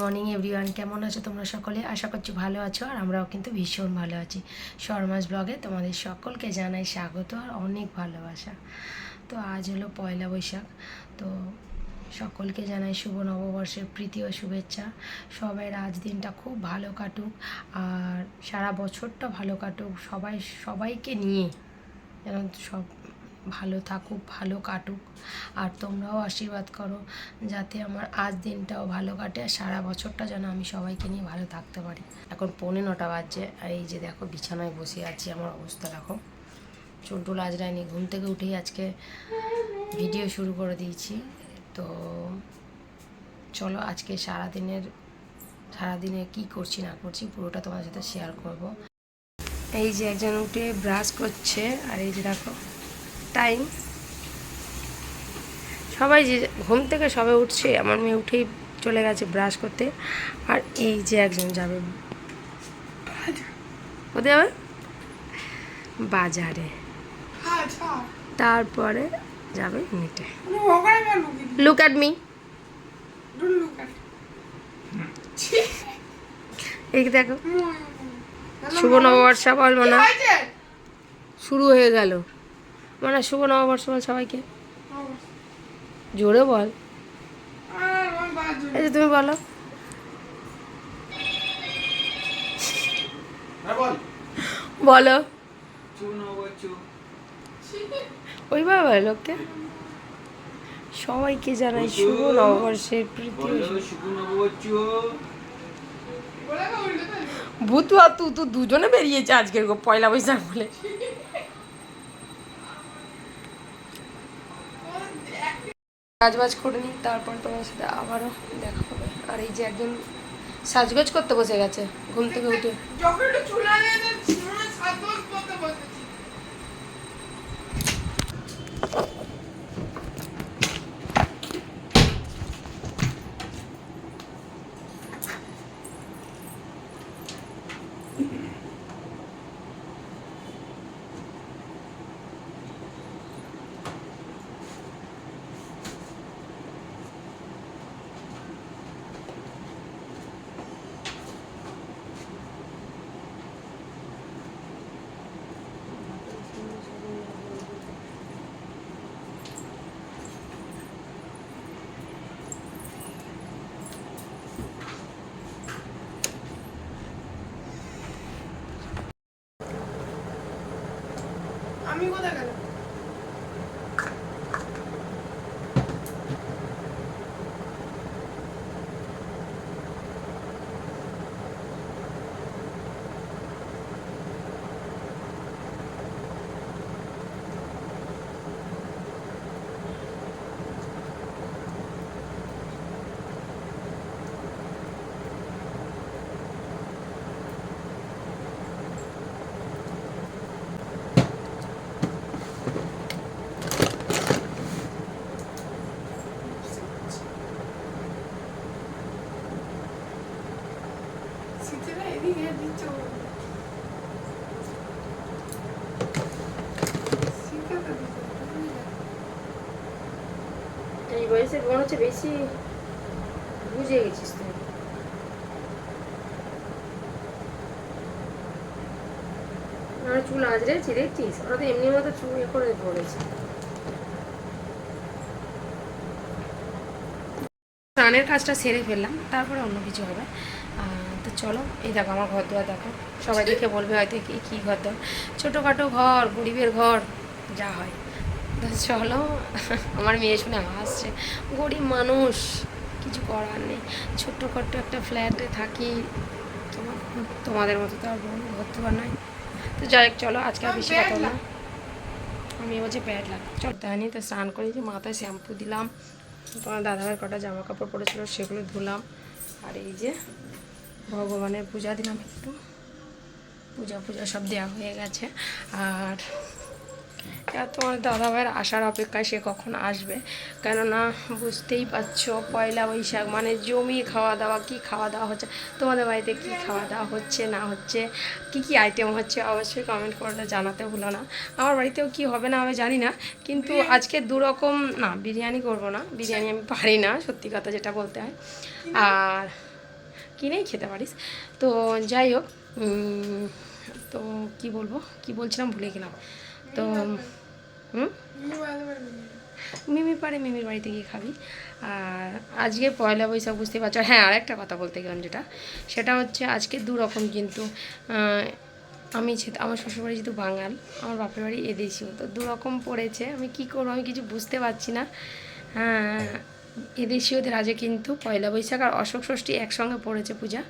Morning everyone কেমন আছো তোমরা সকলে? আশা করছি ভালো আছো, আর আমরাও কিন্তু ভীষণ ভালো আছি। শর্মাস ব্লগে তোমাদের সকলকে জানাই স্বাগত আর অনেক ভালোবাসা। তো আজ হলো পয়লা বৈশাখ। তো সকলকে জানাই শুভ নববর্ষের প্রীতি ও শুভেচ্ছা। সবাই আজ দিনটা খুব ভালো কাটুক, আর সারা বছরটা ভালো কাটুক। সবাই, সবাইকে নিয়ে, যেন সব ভালো থাকুক, ভালো কাটুক। আর তোমরাও আশীর্বাদ করো যাতে আমার আজ দিনটাও ভালো কাটে আর সারা বছরটা যেন আমি সবাইকে নিয়ে ভালো থাকতে পারি। এখন পৌনে নটা বাজছে, আর এই যে দেখো বিছানায় বসে আছি আমার অবস্থা দেখো। চুলটুল আজরায়নি ঘুম থেকে উঠেই আজকে ভিডিও শুরু করে দিয়েছি। তো চলো আজকে সারাদিনের, সারাদিনে কি করছি না করছি পুরোটা তোমার সাথে শেয়ার করব। এই যে একজন উঠে ব্রাশ করছে, আর এই যে দেখো টাইম সবাই যে ঘুম থেকে সবে উঠছে, আমার মেয়ে উঠেই চলে গেছে ব্রাশ করতে। আর এই যে একজন যাবে। বাজারে। তারপরে যাবে মিটে লুক অ্যাট মি এই দেখো। শুভ নববর্ষ বল না। শুরু হয়ে গেল। মানে শুভ নববর্ষ বল সবাইকে। জোরে বল। এই যে তুমি বলো। বলো। ওই বাবা লোককে। সবাইকে জানাই শুভ নববর্ষের প্রীতি। ও শুভ- ভূতু আর তু তো দুজনে বেরিয়েছে আজকের পয়লা বৈশাখ বলে। কাজবাজ করে নিই, তারপর তোমার সাথে আবারও দেখা হবে। আর এই যে একজন সাজগোজ করতে বসে গেছে, ঘুম থেকে উঠে। আমি কোথায় গেলাম মনে হচ্ছে বেশি বুঝে গেছিস তুই আমার চুল আজরেছি দেখছিস ওরা তো এমনি মতো চুল ইয়ে করে ধরেছে স্নানের কাজটা সেরে ফেললাম তারপরে অন্য কিছু হবে তো চলো, এই দেখো, আমার ঘর দুয়ার দেখো। সবাই দেখে বলবে হয়তো কি, কী ঘর দুয়ার। ছোটোখাটো ঘর গরিবের ঘর, যা হয়। তো চলো। আমার মেয়ে শুনে হাসছে গরিব মানুষ কিছু করার নেই। ছোট্টখাট্ট একটা ফ্ল্যাটে থাকি তোমার তোমাদের মতো তো আর দুয়ার নয় তো যাই হোক চলো আজকে আর বেশি কথা না। আমি বলছি প্যাড লাগ চল নিয়ে তো স্নান করেছি মাথায় শ্যাম্পু দিলাম তোমার দাদাভাইয়ের কটা জামা কাপড় পরেছিল সেগুলো ধুলাম। আর এই যে ভগবানের পূজা দিলাম একটু। পূজা পূজা সব দেওয়া হয়ে গেছে। আর আর তোমার দাদাভাইয়ের আসার অপেক্ষায় সে কখন আসবে? কেননা বুঝতেই পারছ পয়লা বৈশাখ মানে জমি খাওয়া দাওয়া কি খাওয়া দাওয়া হচ্ছে? তোমাদের বাড়িতে কি খাওয়া দাওয়া হচ্ছে না হচ্ছে? কি কি আইটেম হচ্ছে? অবশ্যই কমেন্ট করে জানাতে ভুলো না। আমার বাড়িতেও কি হবে না আমি জানি না কিন্তু আজকে দুরকম না বিরিয়ানি করব না। বিরিয়ানি আমি পারি না সত্যি কথা যেটা বলতে হয়। আর কিনেই খেতে পারিস? তো যাই হোক তো কি বলব? কি বলছিলাম ভুলে গেলাম। তো মিমি পারে মিমির বাড়িতে গিয়ে খাবি। আর আজকে পয়লা বৈশাখ বুঝতে পারছ। হ্যাঁ আর একটা কথা বলতে গেলাম যেটা। সেটা হচ্ছে আজকে দু রকম কিন্তু আমি আমার শ্বশুরবাড়ি যেহেতু বাঙাল, আমার বাপের বাড়ি এদেশীয়, তো দু রকম পড়েছে। আমি কি করব? আমি কিছু বুঝতে পারছি না। হ্যাঁ এদেশীয়দের আজকে কিন্তু পয়লা বৈশাখ আর অশোক ষষ্ঠী একসঙ্গে পড়েছে পূজা।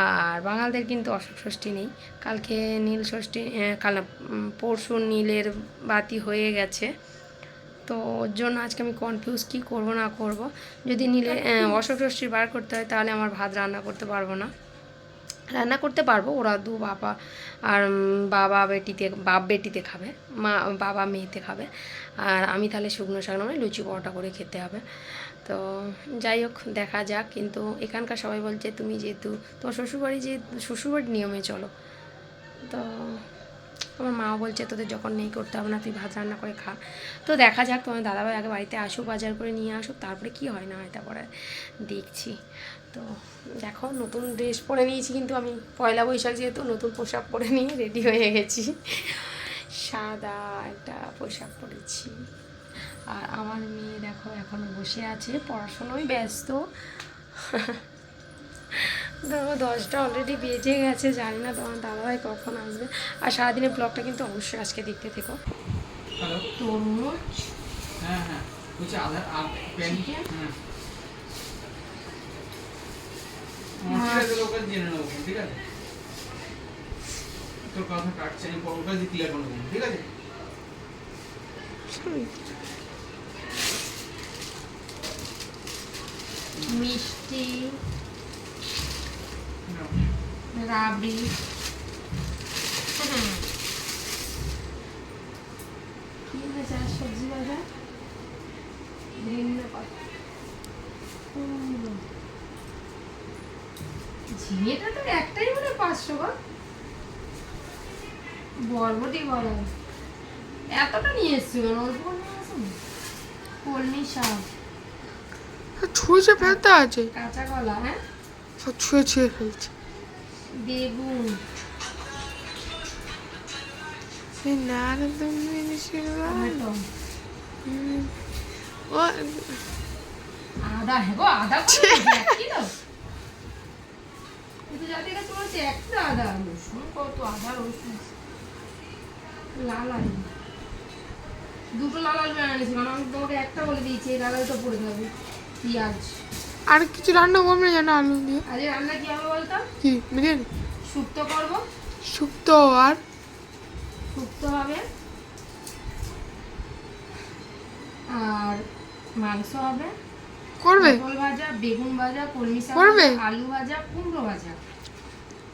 আর বাঙালদের কিন্তু অশোক ষষ্ঠী নেই। কালকে নীল ষষ্ঠী কাল পরশু নীলের বাতি হয়ে গেছে। তো ওর জন্য আজকে আমি কনফিউজ কী করব না করব। যদি নীলে অশোক ষষ্ঠীর বার করতে হয় তাহলে আমার ভাত রান্না করতে পারব না। রান্না করতে পারব। ওরা দু বাবা আর বাবা বেটিতে, বাপ বেটিতে খাবে, মা, বাবা মেয়েতে খাবে। আর আমি তাহলে শুকনো শাকনো মানে লুচি পরোটা করে খেতে হবে। তো যাই হোক, দেখা যাক। কিন্তু এখানকার সবাই বলছে, তুমি যেহেতু, তোমার শ্বশুরবাড়ি যে, শ্বশুরবাড়ির নিয়মে চলো। তো আমার মাও বলছে, তোদের যখন নেই করতে হবে না, তুই ভাত রান্না করে খা। তো দেখা যাক, তোমার দাদাভাই আগে বাড়িতে আসুক, বাজার করে নিয়ে আসুক, তারপরে কি হয় না হয় তারপরে দেখছি। তো দেখো নতুন ড্রেস পরে নিয়েছি কিন্তু আমি পয়লা বৈশাখ যেহেতু নতুন পোশাক পরে নিয়ে রেডি হয়ে গেছি। সাদা একটা পোশাক পরেছি। আর আমার মেয়ে দেখো এখনও বসে আছে পড়াশোনায় ব্যস্ত। দেখো দশটা অলরেডি বেজে গেছে জানি না তোমার দাদাভাই কখন আসবে। আর সারাদিনের ব্লগটা কিন্তু অবশ্যই আজকে দেখতে থেকো। হ্যালো তরমুজ হ্যাঁ হ্যাঁ বলছি আধার আর পেন Chicken? হ্যাঁ আমার ঠিক আছে তোর কাটছে আমি ঠিক আছে মিষ্টি। রাবড়ি কি হয়েছে? আর সবজি বাজার? ধন্যবাদ ঝিঙেটা তো একটাই মনে পাঁচশো গো বরবটি বড় এতটা নিয়ে এসছি কেন? অল্প নিয়ে কলমি শাক। ছুঁচে ফেলতে আছে। কাঁচা কলা হ্যাঁ? সব ছুঁয়ে ছুঁয়ে ফেলছে। বেগুন। আদা হ্যাঁ গো আদা করে এক কিন্তু যাদের কাছে বলছে একটা আদা রসুন কত আদা রসুন? লাল আলু দুটো লাল আলু আনিয়েছি কারণ আমি তোমাকে একটা বলে দিয়েছি এই লাল আলুটা পড়ে যাবে পেঁয়াজ। আর কিছু রান্না করবে না জানো আলু দিয়ে? আজকে রান্না কি হবে বলতো? কি বিরিয়ানি? শুক্তো করব। শুক্তো আর? শুক্তো হবে। আর মাংস হবে। করবে? পটল ভাজা বেগুন ভাজা কলমি শাক করবে? আলু ভাজা কুমড়ো ভাজা।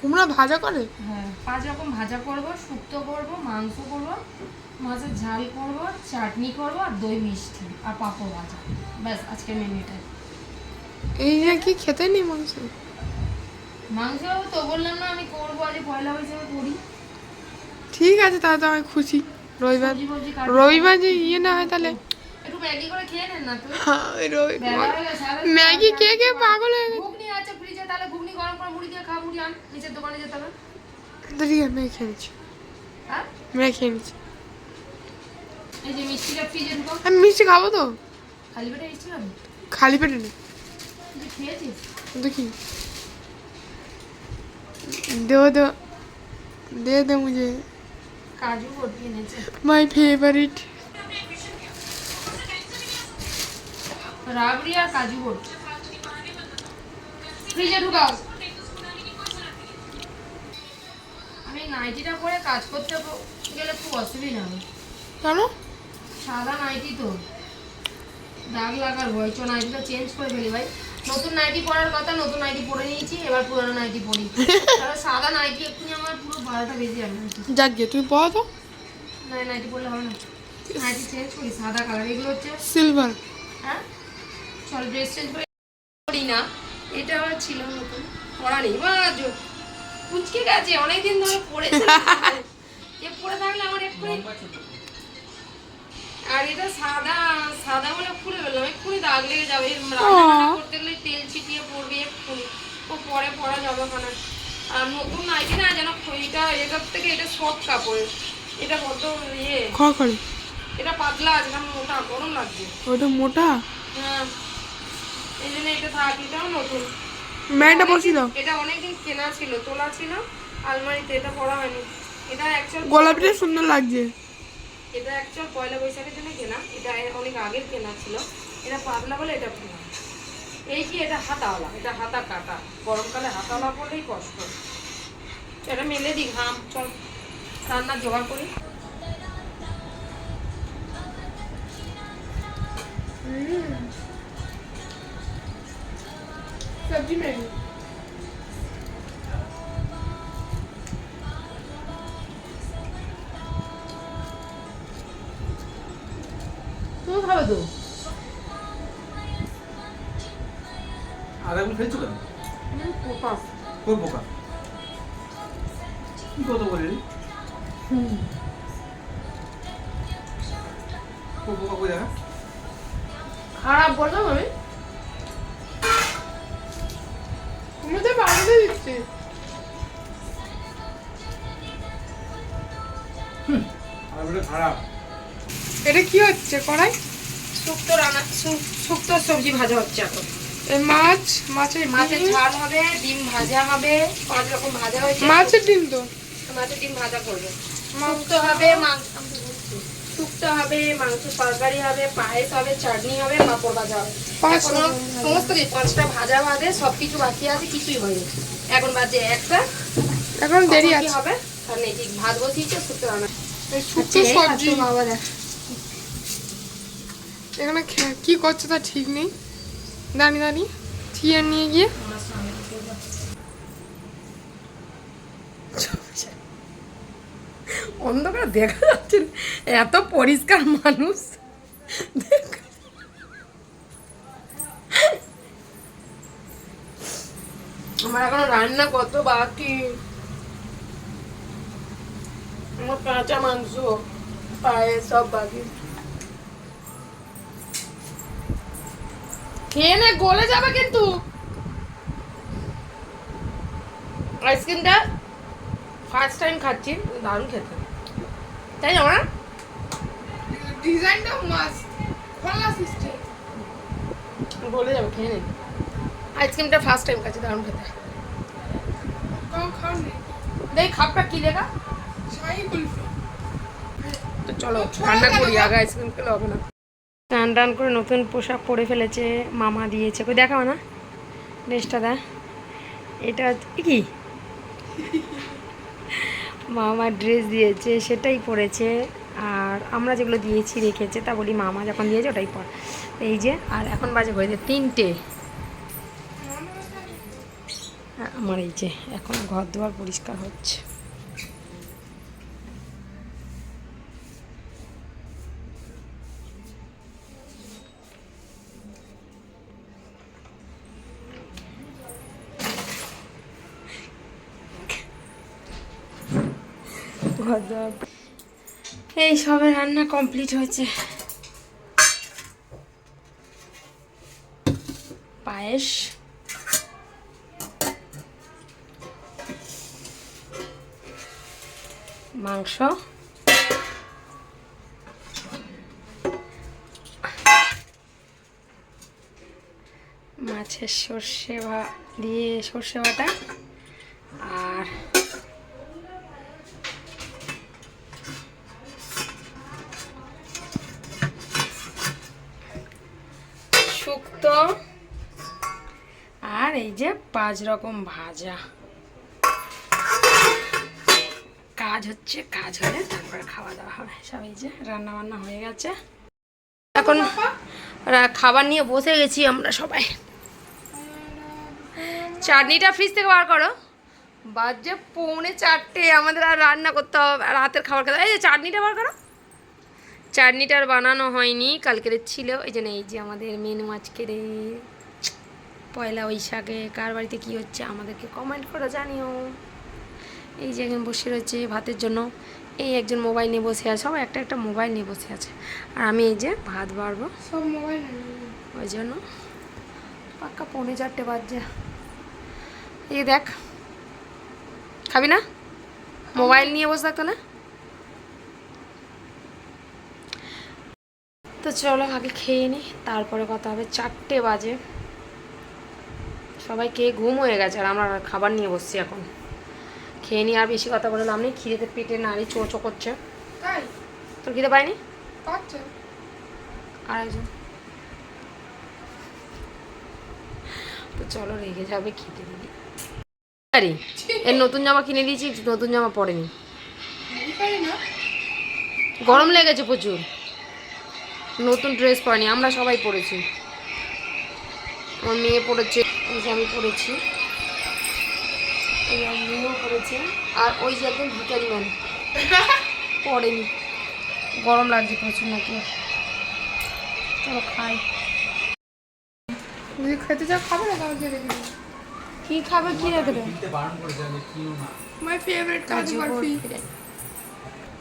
কুমড়া ভাজা করে? হ্যাঁ পাঁচ রকম ভাজা করব শুক্তো করব মাংস করব মাছের ঝাল করব চাটনি করব আর দই মিষ্টি আর পাঁপড় ভাজা। ব্যাস আজকের মেনুটা। এই নাকি খেতে নেই মাংস? মাংস তো বললাম না আমি করব আজ পয়লা বৈশাখে করি। ঠিক আছে তাহলে তো আমি খুশি। রবিবার। রবিবার যে ইয়ে না হয় তাহলে একটু ম্যাগি করে খেয়ে নেন না তুই হ্যাঁ, ওই রবি- বেলা হয়ে গেছে, সাড়ে ম্যাগি সাতটা। কে কে পাগল হয়ে গেছে ঘুগনি আছে ফ্রিজে তাহলে ঘুগনি গরম করে মুড়ি দিয়ে খা মুড়ি আন নিচের দোকানে যেতে হবে তো ঠিক আছে মেয়ে খেয়ে নিচ্ছি হ্যাঁ মেয়ে খেয়ে নিচ্ছি এই যে মিষ্টিটা ফ্রিজে ঢুকো আমি মিষ্টি খাবো তো খালি পেটে মিষ্টি খাবি খালি পেটে নেই তুই খেয়েছিস देखी दो दो दे दे मुझे কাজু বরফি এনেছে माय फेवरेट রাবড়ি আর কাজু বরফি ফ্রিজে ঢুকাও। আমি নাইটিটা পরে কাজ করতে গেলে খুব অসুবিধা হবে। জানো সাদা নাইটি তো। দাগ লাগার ভয়। চো নাইটিটা চেঞ্জ করে ফেলি ভাই। নতুন নাইটি পরার কথা নতুন নাইটি পরে নিয়েছি এবার পুরোনো নাইটি পরি। কারণ সাদা নাইটি এক্ষুনি আমার পুরো বারোটা বেজে যাবে। যাক গে তুমি পড়া তো। না নাইটি পরলে হবে না। নাইটি চেঞ্জ করি সাদা কালার এগুলো হচ্ছে সিলভার হ্যাঁ? চল ড্রেস চেঞ্জ করে করি না। এটা আমার ছিল নতুন। পড়া নেই। জো- কুচকে গেছে অনেকদিন ধরে পড়েছে এ পড়ে থাকলে আমার এক্ষুনি আর এটা সাদা সাদা বলে খুলে ফেললাম। এক্ষুনি দাগ লেগে যাবে। রান্না করতে গেলে তেল ছিটিয়ে পড়বে এক্ষুনি। ও পরে পরা যাবে ওখানে। আর নতুন নাইটি না যেন এটা এটার থেকে এটা সফট কাপড়ের। এটা কত ইয়ে। খড়খড়ি এটা পাতলা আছে মোটা গরম লাগছে। ওটা মোটা? হ্যাঁ। এই জন্য এটা থাক এটাও নতুন। ম্যাটটা বসিয়ে দাও। এটা অনেকদিন কেনা ছিল তোলা ছিল আলমারিতে এটা পরা হয়নি। এটা অ্যাকচুয়াল গোলাপিটা সুন্দর লাগছে। এটা অ্যাকচুয়াল পয়লা বৈশাখের জন্য কেনা এটা অনেক আগের কেনা ছিল। এটা পাতলা বলে এটা কেনা। এই কি এটা হাতাওয়ালা? এটা হাতা কাটা। গরমকালে হাতাওয়ালা পরলেই কষ্ট। এটা মেলে দিই ঘাম চল রান্নার জোগাড় করি। সবজি ম্যাগি তুই খাবে তো আদাগুলো ফেলছো কেন পোপাস কোন পোকা কি কথা বললি কোন খারাপ। এটা কি হচ্ছে কড়াই? শুক্তো রান্না শুক্তো সবজি ভাজা হচ্ছে এখন। মাছ মাছের মাছের ঝাল হবে ডিম ভাজা হবে পাঁচ রকম ভাজা হয়েছে। মাছের ডিম তো? মাছের ডিম ভাজা করবে। শুক্তো হবে মাংস শুক্তো হবে মাংস তরকারি হবে পায়েস হবে চাটনি হবে পাঁপড় ভাজা হবে। এখনও সমস্ত কিছু পাঁচটা ভাজা বাদে সব কিছু বাকি আছে কিছুই হয়নি। এখন বাজে একটা। এখন দেরি আছে। হবে? কারণ এই ভাত বসিয়েছে শুক্তো রান্না আচ্ছা, সবজি। বাবা দেখ। এখানে কি করছে তা ঠিক নেই। দাঁড়িয়ে দাঁড়িয়ে চেয়ার নিয়ে গিয়ে। অন্ধকার দেখা যাচ্ছে এত পরিষ্কার মানুষ। আমার এখনও রান্না কত বাকি। আমার কাঁচা মাংস পায়ে সব বাকি খেয়ে নে গলে যাবে কিন্তু আইসক্রিমটা ফার্স্ট টাইম খাচ্ছি দারুণ খেতে তাই না? ডিজাইনটা মাস্ট খোলা সিস্টেম বলে যাবে খেয়ে নিন আইসক্রিমটা ফার্স্ট টাইম খাচ্ছি দারুণ খেতে কাউ খাও নেই দেখ খাপটা কি দেখা চলো না। টান করে নতুন পোশাক পরে ফেলেছে মামা দিয়েছে। কই দেখাও না, ড্রেসটা দা এটা কি? মামা ড্রেস দিয়েছে, সেটাই পরেছে। আর আমরা যেগুলো দিয়েছি, রেখেছে, তা বলি মামা যখন দিয়েছে, ওটাই পর। এই যে, আর এখন বাজে হয়েছে তিনটে। আর আমার এই যে, এখন ঘর দুয়ার পরিষ্কার হচ্ছে। দুয়ার এই সবে রান্না কমপ্লিট হয়েছে। পায়েস। মাংস। মাছের সর্ষে ভা দিয়ে সর্ষে বাটা যে পাঁচ রকম ভাজা। কাজ হচ্ছে, কাজ হলে তারপরে খাওয়া দাওয়া হবে। সব এই যে রান্না বান্না হয়ে গেছে। এখন খাবার নিয়ে বসে গেছি আমরা সবাই। চাটনিটা ফ্রিজ থেকে বার করো। বাজে পৌনে চারটে, আমাদের আর রান্না করতে হবে রাতের খাবার খেতে। এই যে চাটনিটা বার করো। চাটনিটা আর বানানো হয়নি, কালকের ছিল। এই জন্য এই যে আমাদের মেনু আজকের পয়লা বৈশাখে কার বাড়িতে কী হচ্ছে আমাদেরকে কমেন্ট করে জানিও। এই যে একজন বসে রয়েছে ভাতের জন্য। এই একজন মোবাইল নিয়ে বসে আছে সবাই একটা একটা মোবাইল নিয়ে বসে আছে। আর আমি এই যে ভাত বাড়বো। সব মোবাইল ওই জন্য পাক্কা পৌনে চারটে বাজছে। এই দেখ খাবি না? মোবাইল নিয়ে বসে থাকতো না? তো চলো আগে খেয়ে নি তারপরে কথা হবে। চারটে বাজে। সবাই খেয়ে ঘুম হয়ে গেছে আর আমরা খাবার নিয়ে বসছি এখন। খেয়ে নিয়ে আর বেশি কথা বলে লাভ নেই খিদেতে পেটে নাড়ি চো চো করছে। তাই তোর খিদে পায়নি? পাচ্ছে। আর একজন তো চলো রেগে যাবে খিদে দিদি। আরে এর নতুন জামা কিনে দিয়েছি নতুন জামা পরেনি। পারি না গরম লেগেছে প্রচুর। নতুন ড্রেস পরেনি আমরা সবাই পরেছি। আমার মেয়ে পরেছে এই যে আমি পরেছি এই আমার মেয়েও পরেছে আর ওই যে একদম ভিকারি ম্যান পরেনি গরম লাগছে প্রচুর নাকি? চলো খাই। খেতে চাও খাবে না রেখে কি খাবে কি রেখে দেবে? মাই ফেভারিট কাজু বরফি।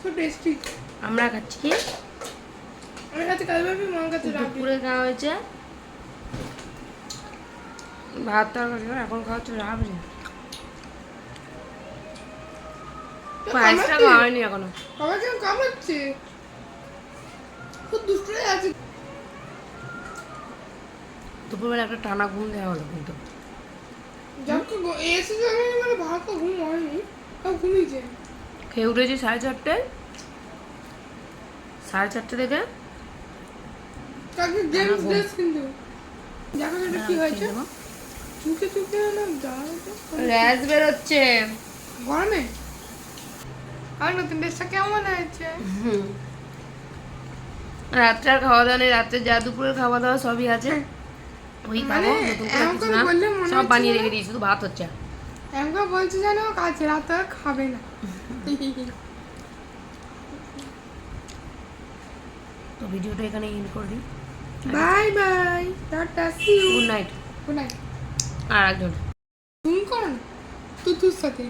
সো টেস্টি আমরা খাচ্ছি কি? আমার কাছে কাজু বরফি কাছে রাখি দুপুরে খাওয়া হয়েছে। ভাত তরকারি এখন খাওয়া হচ্ছে রাবড়ি পায়েসটা খাওয়া হয়নি এখনও। সবাই কেন কামড়াচ্ছে। খুব দুষ্ট আছে। দুপুরবেলা একটা টানা ঘুম দেওয়া হলো কিন্তু। এসে মানে ভাত তো ঘুম হয়নি ঘুমিয়েছে খেয়ে উঠেছি সাড়ে চারটে। সাড়ে চারটে থেকে কাকে গেমস ড্রেস কিন্তু। দেখো এটা কি হয়েছে। চুকে চুকে র্যাশ বেরোচ্ছে। গরমে? আর নতুন ড্রেসটা কেমন হয়েছে। খাওয়া দাওয়া নেই রাত্রে যা দুপুরের খাওয়া দাওয়া সবই আছে। ওই খাব মানে নতুন করে সব বানিয়ে রেখে দিয়েছি শুধু ভাত হচ্ছে। বলছে যেন রাতে খাবে না। তো ভিডিওটা এখানে এন্ড করে দিই। Bye bye tata see you good night good night আর একজন। তুমি করো না তোর সাথে।